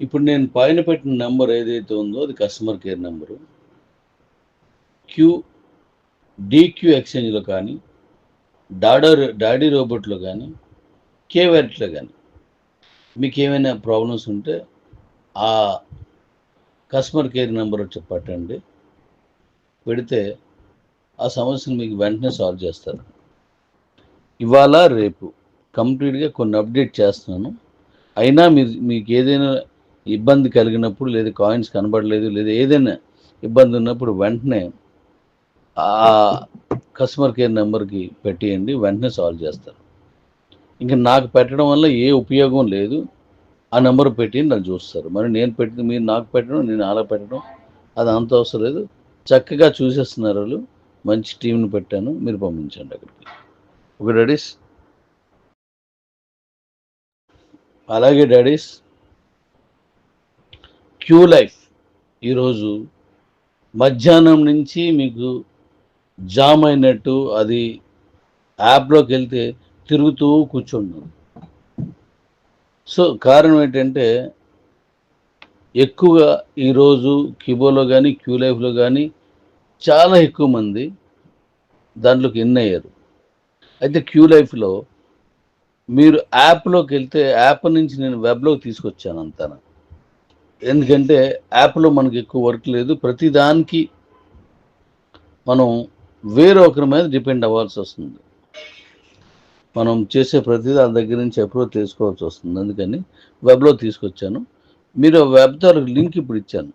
ఇప్పుడు నేను పైన పెట్టిన నెంబర్ ఏదైతే ఉందో అది customer care number Q DQ ఎక్స్చేంజ్లో కానీ డాడో డాడీ రోబోట్లో కానీ కేవెట్లో కానీ మీకు ఏమైనా ప్రాబ్లమ్స్ ఉంటే ఆ కస్టమర్ కేర్ నెంబర్ వచ్చి పట్టండి. పెడితే ఆ సమస్యను మీకు వెంటనే సాల్వ్ చేస్తారు. ఇవాళ రేపు కంప్లీట్గా కొన్ని అప్డేట్ చేస్తున్నాను. అయినా మీరు మీకు ఏదైనా ఇబ్బంది కలిగినప్పుడు లేదా కాయిన్స్ కనబడలేదు లేదా ఏదైనా ఇబ్బంది ఉన్నప్పుడు వెంటనే ఆ కస్టమర్ కేర్ నెంబర్కి పెట్టేయండి వెంటనే సాల్వ్ చేస్తారు. ఇంకా నాకు పెట్టడం వల్ల ఏ ఉపయోగం లేదు ఆ నెంబర్ పెట్టి నాకు చూస్తారు. మరి నేను పెట్టిన మీరు నాకు పెట్టడం నేను అలా పెట్టడం అది అంత అవసరం లేదు. చక్కగా చూసేస్తున్నారు వాళ్ళు మంచి టీంని పెట్టాను మీరు పంపించండి అక్కడికి. ఓకే డాడీస్ అలాగే డాడీస్ క్యూ లైఫ్. ఈరోజు మధ్యాహ్నం నుంచి మీకు జామ్ అయినట్టు అది యాప్లోకి వెళ్తే తిరుగుతూ కూర్చుంటుంది సో కారణం ఏంటంటే ఎక్కువగా ఈరోజు కిబోలో కానీ క్యూ లైఫ్లో కానీ చాలా ఎక్కువ మంది దాంట్లోకి ఇన్ అయ్యారు. అయితే క్యూ లైఫ్లో మీరు యాప్లోకి వెళ్తే యాప్ నుంచి నేను వెబ్లోకి తీసుకొచ్చాను అంతా ఎందుకంటే యాప్లో మనకి ఎక్కువ వర్క్ లేదు. ప్రతిదానికి మనం వేరొకరి మీద డిపెండ్ అవ్వాల్సి వస్తుంది. మనం చేసే ప్రతి దాని దగ్గర నుంచి అప్రోచ్ తీసుకోవాల్సి వస్తుంది. అందుకని వెబ్లో తీసుకొచ్చాను. మీరు ఆ వెబ్ ద్వారా లింక్ ఇప్పుడు ఇచ్చాను.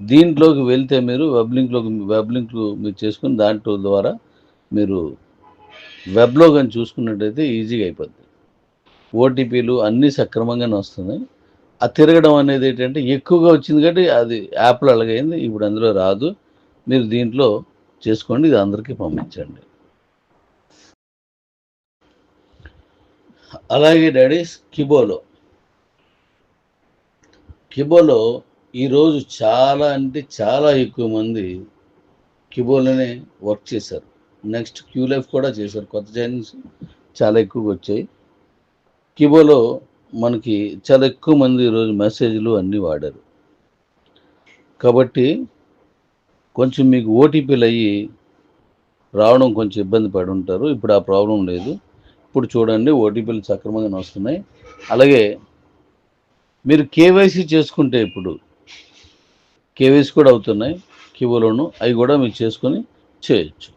దీంట్లోకి వెళ్తే మీరు వెబ్ లింక్లోకి వెబ్ లింక్ మీరు చేసుకుని దాంట్లో ద్వారా మీరు వెబ్లో కానీ చూసుకున్నట్టయితే ఈజీగా అయిపోద్ది. ఓటీపీలు అన్నీ సక్రమంగానే వస్తున్నాయి. ఆ తిరగడం అనేది ఏంటంటే ఎక్కువగా వచ్చింది కాబట్టి అది యాప్లో అలాగైంది ఇప్పుడు అందులో రాదు. మీరు దీంట్లో చేసుకోండి ఇది అందరికీ పంపించండి. అలాగే డాడీస్ కిబోలో. కిబోలో ఈరోజు చాలా అంటే చాలా ఎక్కువ మంది కిబోలోనే వర్క్ చేశారు. నెక్స్ట్ క్యూ లైఫ్ కూడా చేశారు. కొత్త జాయినింగ్స్ చాలా ఎక్కువగా వచ్చాయి. కిబోలో మనకి చాలా ఎక్కువ మంది ఈరోజు మెసేజ్లు అన్నీ వాడారు. కాబట్టి కొంచెం మీకు ఓటీపీలు అయ్యి రావడం కొంచెం ఇబ్బంది పడి ఉంటారు. ఇప్పుడు ఆ ప్రాబ్లం లేదు. ఇప్పుడు చూడండి ఓటీపీలు సక్రమంగా వస్తున్నాయి. అలాగే మీరు కేవైసీ చేసుకుంటే ఇప్పుడు కేవైసీ కూడా అవుతున్నాయి. కివోలోను అవి కూడా మీరు చేసుకొని చేయొచ్చు.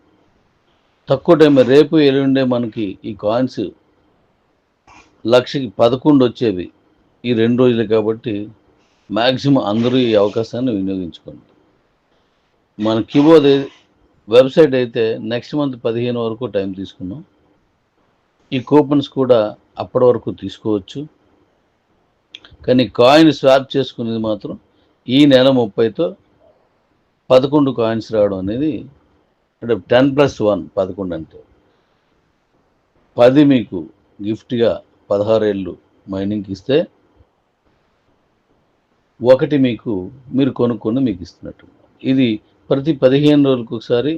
తక్కువ టైం రేపు ఎల్లుండే మనకి ఈ కాయిన్స్ లక్షకి పదకొండు వచ్చేవి ఈ రెండు రోజులు కాబట్టి మ్యాక్సిమం అందరూ ఈ అవకాశాన్ని వినియోగించుకోండి. మన కీబోర్డ్ వెబ్సైట్ అయితే నెక్స్ట్ మంత్ పదిహేను వరకు టైం తీసుకున్నాం. ఈ కూపన్స్ కూడా అప్పటి వరకు తీసుకోవచ్చు. కానీ కాయిన్ స్వాప్ చేసుకునేది మాత్రం ఈ నెల ముప్పైతో పదకొండు కాయిన్స్ రావడం అనేది అంటే టెన్ ప్లస్ వన్ పదకొండు అంటే పది మీకు గిఫ్ట్గా పదహారేళ్ళు మైనింగ్కి ఇస్తే ఒకటి మీకు మీరు కొనుక్కొని మీకు ఇస్తున్నట్టు. ఇది ప్రతి పదిహేను రోజులకు ఒకసారి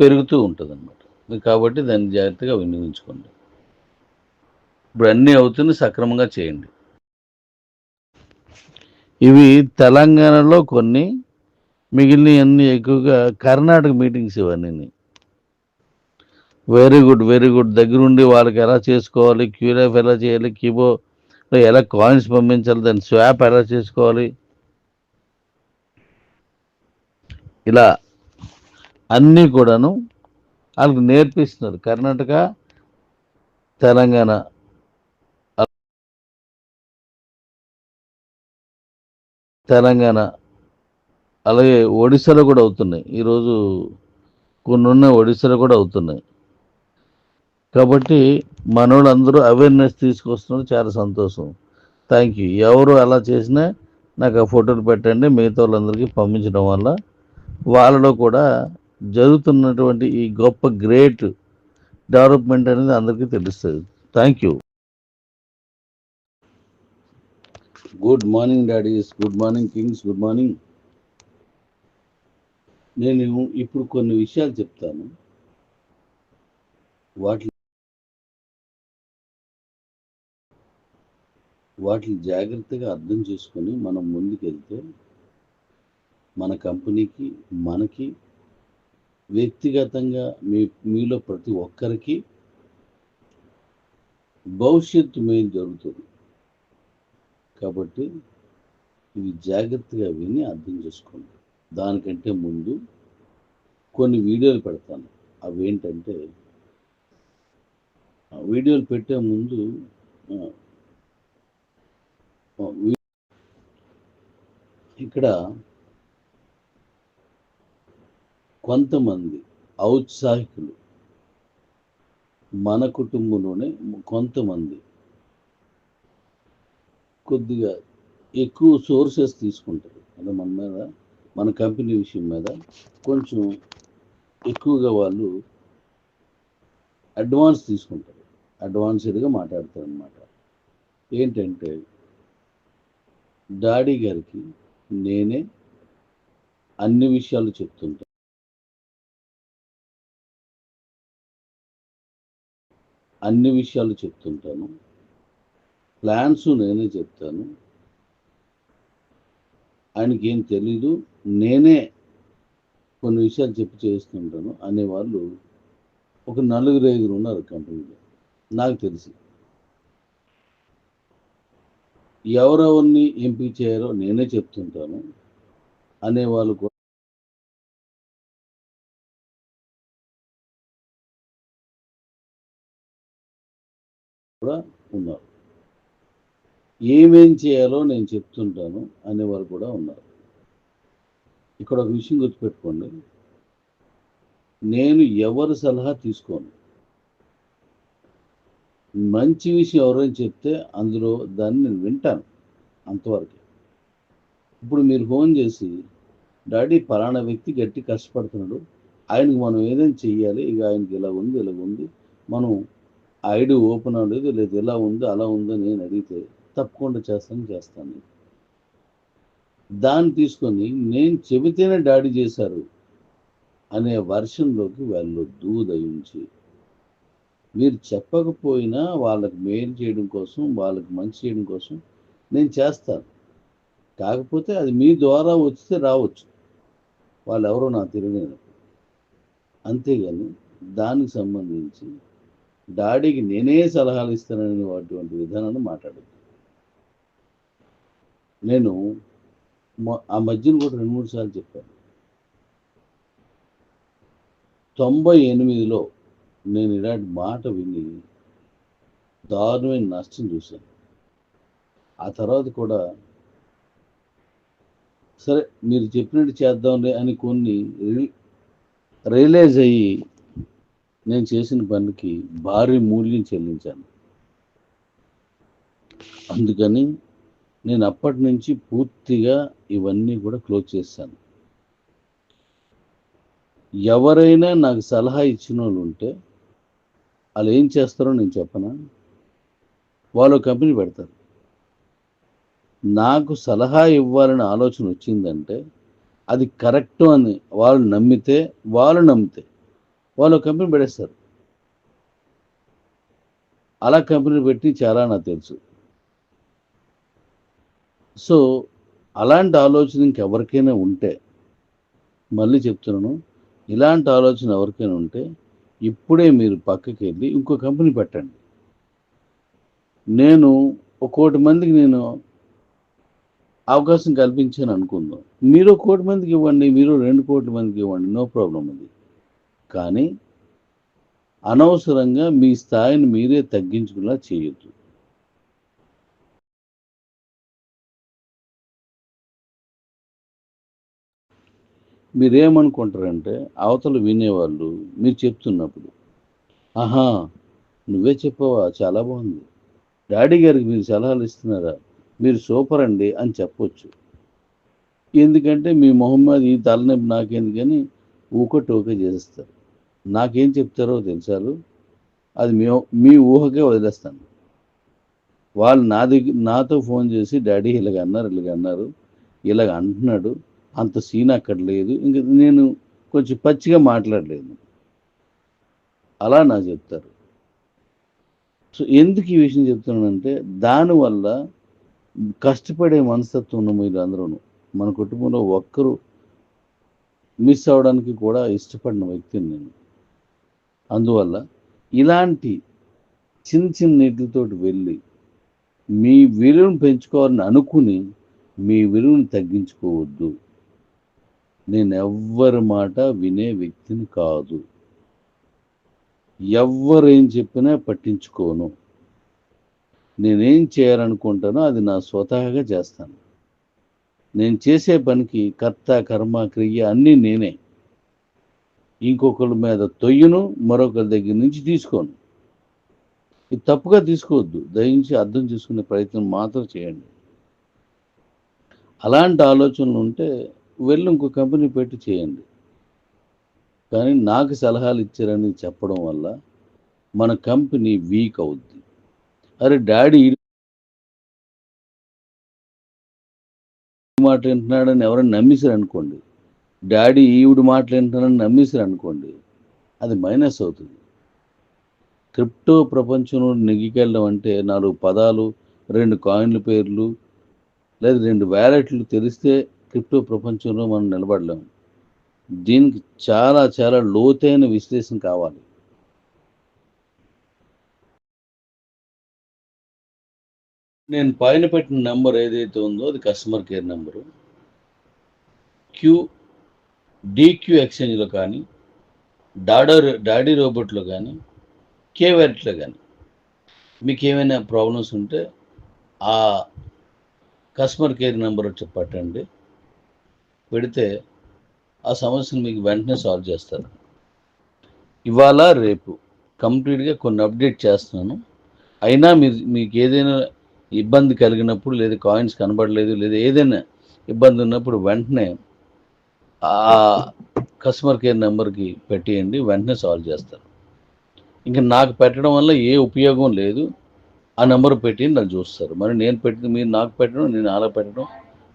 పెరుగుతూ ఉంటుంది అనమాట కాబట్టి దాన్ని జాగ్రత్తగా వినియోగించుకోండి. ఇప్పుడు అన్నీ అవుతుంది సక్రమంగా చేయండి. ఇవి తెలంగాణలో కొన్ని మిగిలిన అన్ని ఎక్కువగా కర్ణాటక మీటింగ్స్ ఇవన్నీ వెరీ గుడ్ వెరీ గుడ్. దగ్గరుండి వాళ్ళకి ఎలా చేసుకోవాలి క్యూరాఫ్ ఎలా చేయాలి కీబో ఎలా కాయిన్స్ పంపించాలి దాని స్వాప్ ఎలా చేసుకోవాలి. ఇలా అన్నీ కూడాను వాళ్ళకి నేర్పిస్తున్నారు. కర్ణాటక తెలంగాణ. తెలంగాణ అలాగే ఒడిశాలో కూడా అవుతున్నాయి. ఈరోజు కొన్ని ఉన్న ఒడిశాలో కూడా అవుతున్నాయి. కాబట్టి మనోళ్ళందరూ అవేర్నెస్ తీసుకొస్తున్నారు. చాలా సంతోషం. థ్యాంక్ యూ ఎవరు అలా చేసినా నాకు ఆ ఫోటోలు పెట్టండి. మిగతా వాళ్ళందరికీ పంపించడం వల్ల వాళ్ళలో కూడా జరుగుతున్నటువంటి ఈ గొప్ప గ్రేట్ డెవలప్మెంట్ అనేది అందరికీ తెలుస్తుంది. Thank you good morning daddies good morning kings good morning నేను ఇప్పుడు కొన్ని విషయాలు చెప్తాను. వాటి వాటిని జాగ్రత్తగా అర్థం చేసుకొని మనం ముందుకెళ్తే మన కంపెనీకి మనకి వ్యక్తిగతంగా మీ మీలో ప్రతి ఒక్కరికి భవిష్యత్తు మేలు జరుగుతుంది. కాబట్టి ఇవి జాగ్రత్తగా విని అర్థం చేసుకోండి. దానికంటే ముందు కొన్ని వీడియోలు పెడతాను. అవి ఏంటంటే ఆ వీడియోలు పెట్టే ముందు ఇక్కడ కొంతమంది ఔత్సాహికులు మన కుటుంబంలోనే కొంతమంది కొద్దిగా ఎక్కువ సోర్సెస్ తీసుకుంటారు. అంటే మన మీద మన కంపెనీ విషయం మీద కొంచెం ఎక్కువగా వాళ్ళు అడ్వాన్స్ తీసుకుంటారు. అడ్వాన్స్డ్గా మాట్లాడతారు అనమాట ఏంటంటే డాడీ గారికి నేనే అన్ని విషయాలు చెప్తుంటాను అన్ని విషయాలు చెప్తుంటాను. ప్లాన్స్ నేనే చెప్తాను. ఆయనకి ఏం తెలీదు. నేనే కొన్ని విషయాలు చెప్పి చేస్తుంటాను అనేవాళ్ళు ఒక నలుగురు ఐదుగురు ఉన్నారు కంపెనీలో. నాకు తెలిసి. ఎవరెవరిని ఎంపిక చేయారో నేనే చెప్తుంటాను అనేవాళ్ళు కూడా కూడా ఉన్నారు. ఏమేం చేయాలో నేను చెప్తుంటాను అనేవారు కూడా ఉన్నారు. ఇక్కడ ఒక విషయం గుర్తుపెట్టుకోండి. నేను ఎవరి సలహా తీసుకోను. మంచి విషయం ఎవరైనా చెప్తే అందులో దాన్ని నేను వింటాను అంతవరకు. ఇప్పుడు మీరు ఫోన్ చేసి డాడీ పలానా వ్యక్తి గట్టి కష్టపడుతున్నాడు. ఆయనకు మనం ఏదైనా చెయ్యాలి. ఇక ఆయనకి ఇలా ఉంది ఇలా ఉంది. మనం ఐడి ఓపెన్ అవ్వలేదు లేదు ఇలా ఉంది అలా ఉందో నేను అడిగితే తప్పకుండా చేస్తాను చేస్తాను దాన్ని తీసుకొని నేను చెబితేనే డాడీ చేశారు అనే వర్షంలోకి వెళ్ళొద్దు దయించి మీరు చెప్పకపోయినా వాళ్ళకి మేలు చేయడం కోసం వాళ్ళకి మంచి చేయడం కోసం నేను చేస్తాను. కాకపోతే అది మీ ద్వారా వచ్చితే రావచ్చు. వాళ్ళు ఎవరో నాకు తెలియదు. అంతేగాని దానికి సంబంధించి డాడీకి నేనే సలహాలు ఇస్తానని అటువంటి విధానాన్ని మాట్లాడదు నేను ఆ మధ్యన కూడా రెండు మూడు సార్లు చెప్పాను. తొంభై ఎనిమిదిలో నేను ఇలాంటి మాట విని దారుణమైన నష్టం చూశాను. ఆ తర్వాత కూడా సరే మీరు చెప్పినట్టు చేద్దాంలే అని కొన్ని రి- రియలైజ్ అయ్యి నేను చేసిన పనికి భారీ మూల్యం చెల్లించాను. అందుకని నేను అప్పటి నుంచి పూర్తిగా ఇవన్నీ కూడా క్లోజ్ చేశాను. ఎవరైనా నాకు సలహా ఇచ్చిన వాళ్ళు ఉంటే వాళ్ళు ఏం చేస్తారో నేను చెప్పనా? వాళ్ళు కంపెనీ పెడతారు. నాకు సలహా ఇవ్వాలనే ఆలోచన వచ్చిందంటే అది కరెక్ట్ అని వాళ్ళు నమ్మితే వాళ్ళు నమ్మితే వాళ్ళు కంపెనీ పెడేస్తారు అలా కంపెనీ పెట్టి చాలా నాకు తెలుసు. సో అలాంటి ఆలోచన ఇంకెవరికైనా ఉంటే మళ్ళీ చెప్తున్నాను ఇలాంటి ఆలోచన ఎవరికైనా ఉంటే ఇప్పుడే మీరు పక్కకి వెళ్ళి ఇంకో కంపెనీ పెట్టండి. నేను ఒక కోటి మందికి నేను అవకాశం కల్పించాను అనుకుందాం. మీరు ఒక కోటి మందికి ఇవ్వండి మీరు రెండు కోట్ల మందికి ఇవ్వండి నో ప్రాబ్లం అది. కానీ అనవసరంగా మీ స్థాయిని మీరే తగ్గించుకునేలా చేయొద్దు. మీరేమనుకుంటారంటే అవతలు వినేవాళ్ళు మీరు చెప్తున్నప్పుడు ఆహా నువ్వే చెప్పావా? చాలా బాగుంది. డాడీ గారికి మీరు సలహాలు ఇస్తున్నారా? మీరు సూపర్ అండి అని చెప్పొచ్చు. ఎందుకంటే మీ మొహమ్మద్ ఈ తలనొప్పి నాకెందుకని ఊక టోకే చేస్తారు నాకేం చెప్తారో తెలుసారు అది మీ మీ ఊహకే వదిలేస్తాను. వాళ్ళు నా దగ్గర నాతో ఫోన్ చేసి డాడీ ఇలాగ అన్నారు ఇలాగ అన్నారు ఇలాగ అంటున్నాడు. అంత సీన్ అక్కడ లేదు. ఇంక నేను కొంచెం పచ్చిగా మాట్లాడలేదు అలా నాకు చెప్తారు. సో ఎందుకు ఈ విషయం చెప్తున్నానంటే దానివల్ల కష్టపడే మనస్తత్వం ఉన్న మీరు అందరూ మన కుటుంబంలో ఒక్కరు మిస్ అవడానికి కూడా ఇష్టపడిన వ్యక్తిని నేను. అందువల్ల ఇలాంటి చిన్న చిన్న నీటితోటి వెళ్ళి మీ విలువను పెంచుకోవాలని అనుకుని మీ విలువను తగ్గించుకోవద్దు. నేను ఎవ్వరి మాట వినే వ్యక్తిని కాదు. ఎవ్వరేం చెప్పినా పట్టించుకోను. నేనేం చేయాలనుకుంటానో అది నా స్వతహాగా చేస్తాను. నేను చేసే పనికి కర్త కర్మ క్రియ అన్నీ నేనే. ఇంకొకరి మీద తొయ్యను మరొకరి దగ్గర నుంచి తీసుకోను. ఇది తప్పుగా తీసుకోవద్దు. దయించి అర్థం చేసుకునే ప్రయత్నం మాత్రం చేయండి. అలాంటి ఆలోచనలు ఉంటే వెళ్ళి ఇంకో కంపెనీ పెట్టి చేయండి. కానీ నాకు సలహాలు ఇచ్చారని చెప్పడం వల్ల మన కంపెనీ వీక్ అవుద్ది. అరే డాడీ ఈ మాట వింటున్నాడని ఎవరైనా నమ్మేశారు అనుకోండి. డాడీ ఈవిడ మాటలు వింటున్నాడని నమ్మేశారు అనుకోండి. అది మైనస్ అవుతుంది. క్రిప్టో ప్రపంచంలో నెగ్గికెళ్ళడం అంటే నాలుగు పదాలు రెండు కాయిన్ల పేర్లు లేదా రెండు వ్యాలెట్లు తెలిస్తే క్రిప్టో ప్రపంచంలో మనం నిలబడలేము దీనికి చాలా చాలా లోతైన విశ్లేషణ కావాలి. నేను పైన పెట్టిన నెంబర్ ఏదైతే ఉందో అది customer care number. Q DQ ఎక్స్చేంజ్లో కానీ డాడో డాడీ రోబోట్లో కానీ కేవెట్లో కానీ మీకు ఏమైనా ప్రాబ్లమ్స్ ఉంటే ఆ కస్టమర్ కేర్ నెంబర్ చెప్పట్టండి పెడితే ఆ సమస్యను మీకు వెంటనే సాల్వ్ చేస్తారు. ఇవాళ రేపు కంప్లీట్గా కొన్ని అప్డేట్ చేస్తున్నాను. అయినా మీరు మీకు ఏదైనా ఇబ్బంది కలిగినప్పుడు లేదా కాయిన్స్ కనబడలేదు లేదా ఏదైనా ఇబ్బంది ఉన్నప్పుడు వెంటనే ఆ కస్టమర్ కేర్ నెంబర్కి పెట్టేయండి వెంటనే సాల్వ్ చేస్తారు. ఇంకా నాకు పెట్టడం వల్ల ఏ ఉపయోగం లేదు. ఆ నెంబర్ పెట్టి నన్ను చూస్తారు. మరి నేను పెట్టిన మీరు నాకు పెట్టడం నేను అలా పెట్టడం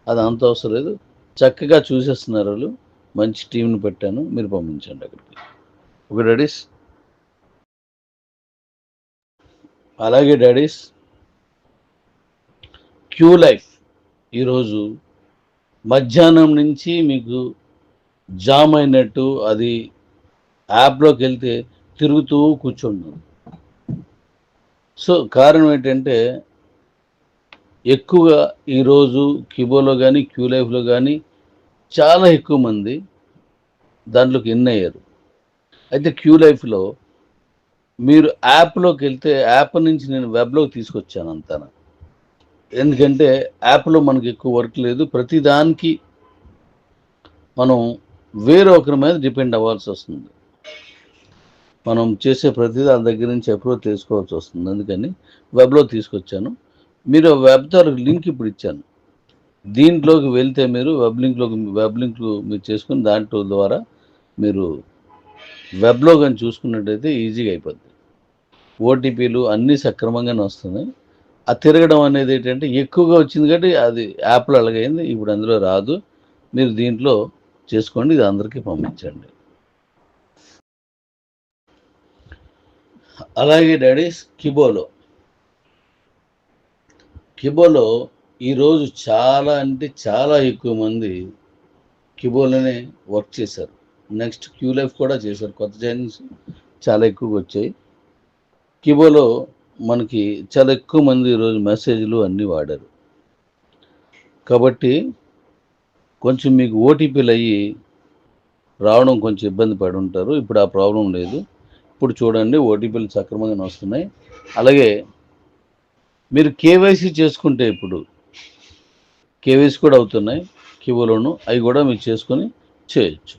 అది అంత అవసరం లేదు. చక్కగా చూసేస్తున్నారు వాళ్ళు. మంచి టీంని పెట్టాను. మీరు పంపించండి అక్కడికి. ఓకే డాడీస్ అలాగే డాడీస్ క్యూ లైఫ్ ఈరోజు మధ్యాహ్నం నుంచి మీకు జామ్ అయినట్టు అది యాప్లోకి వెళ్తే తిరుగుతూ కూర్చున్నాను సో కారణం ఏంటంటే ఎక్కువగా ఈరోజు కిబోలో కానీ క్యూ లైఫ్లో కానీ చాలా ఎక్కువ మంది దాంట్లోకి ఇన్ అయ్యారు. అయితే క్యూ లైఫ్లో మీరు యాప్లోకి వెళ్తే యాప్ నుంచి నేను వెబ్లోకి తీసుకొచ్చాను అంతా ఎందుకంటే యాప్లో మనకి ఎక్కువ వర్క్ లేదు. ప్రతిదానికి మనం వేరే ఒకరి మీద డిపెండ్ అవ్వాల్సి వస్తుంది. మనం చేసే ప్రతి దాని దగ్గర నుంచి అప్రూవ్ తీసుకోవాల్సి వస్తుంది. అందుకని వెబ్లో తీసుకొచ్చాను. మీరు వెబ్ ద్వారా లింక్ ఇప్పుడు ఇచ్చాను. దీంట్లోకి వెళ్తే మీరు వెబ్ లింక్లోకి వెబ్ లింక్ మీరు చేసుకుని దాంట్లో ద్వారా మీరు వెబ్లో కానీ చూసుకున్నట్టయితే ఈజీగా అయిపోద్ది. ఓటీపీలు అన్నీ సక్రమంగానే వస్తున్నాయి. ఆ తిరగడం అనేది ఏంటంటే ఎక్కువగా వచ్చింది కాబట్టి అది యాప్లో అలాగైంది ఇప్పుడు అందులో రాదు. మీరు దీంట్లో చేసుకోండి ఇది అందరికీ పంపించండి. అలాగే డాడీస్ కిబోలో. కిబోలో ఈరోజు చాలా అంటే చాలా ఎక్కువ మంది కిబోలోనే వర్క్ చేశారు. నెక్స్ట్ క్యూ లైఫ్ కూడా చేశారు. కొత్త జాయినింగ్స్ చాలా ఎక్కువగా వచ్చాయి. కిబోలో మనకి చాలా ఎక్కువ మంది ఈరోజు మెసేజ్లు అన్నీ వాడారు. కాబట్టి కొంచెం మీకు ఓటీపీలు అయ్యి రావడం కొంచెం ఇబ్బంది పడి ఉంటారు. ఇప్పుడు ఆ ప్రాబ్లం లేదు. ఇప్పుడు చూడండి ఓటీపీలు సక్రమంగా వస్తున్నాయి. అలాగే మీరు కేవైసీ చేసుకుంటే ఇప్పుడు కేవైసీ కూడా అవుతున్నాయి కివోలోను అవి కూడా మీరు చేసుకొని చేయొచ్చు.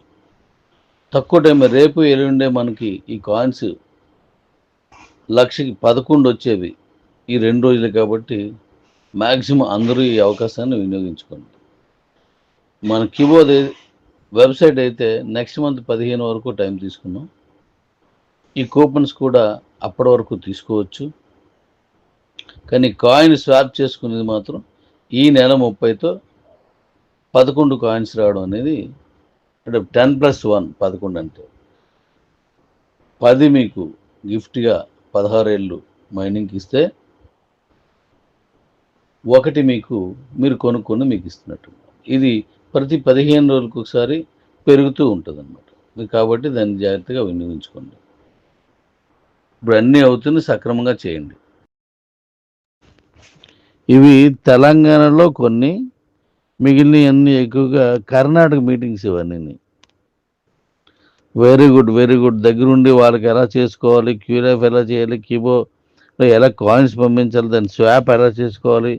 తక్కువ టైం రేపు ఎల్లుండే మనకి ఈ కాయిన్స్ లక్షకి పదకొండు వచ్చేవి. ఈ రెండు రోజులు కాబట్టి మ్యాక్సిమం అందరూ ఈ అవకాశాన్ని వినియోగించుకోండి. మన కీబోర్డ్ వెబ్సైట్ అయితే నెక్స్ట్ మంత్ పదిహేను వరకు టైం తీసుకున్నాం. ఈ కూపన్స్ కూడా అప్పటి వరకు తీసుకోవచ్చు. కానీ కాయిన్ స్వాప్ చేసుకునేది మాత్రం ఈ నెల ముప్పైతో పదకొండు కాయిన్స్ రావడం అనేది అంటే టెన్ ప్లస్ వన్ పదకొండు అంటే. పది మీకు గిఫ్ట్గా పదహారేళ్ళు మైనింగ్కి ఇస్తే ఒకటి మీకు మీరు కొనుక్కొని మీకు ఇస్తున్నట్టు. ఇది ప్రతి పదిహేను రోజులకు ఒకసారి పెరుగుతూ ఉంటుంది అనమాట కాబట్టి దాన్ని జాగ్రత్తగా వినియోగించుకోండి. ఇప్పుడు అన్నీ అవుతుంది సక్రమంగా చేయండి. ఇవి తెలంగాణలో కొన్ని మిగిలిన అన్ని ఎక్కువగా కర్ణాటక మీటింగ్స్ ఇవన్నీ. వెరీ గుడ్ వెరీ గుడ్ దగ్గరుండి వాళ్ళకి ఎలా చేసుకోవాలి క్యూరాఫ్ ఎలా చేయాలి కీబో ఎలా కాయిన్స్ పంపించాలి దాని స్వాప్ ఎలా చేసుకోవాలి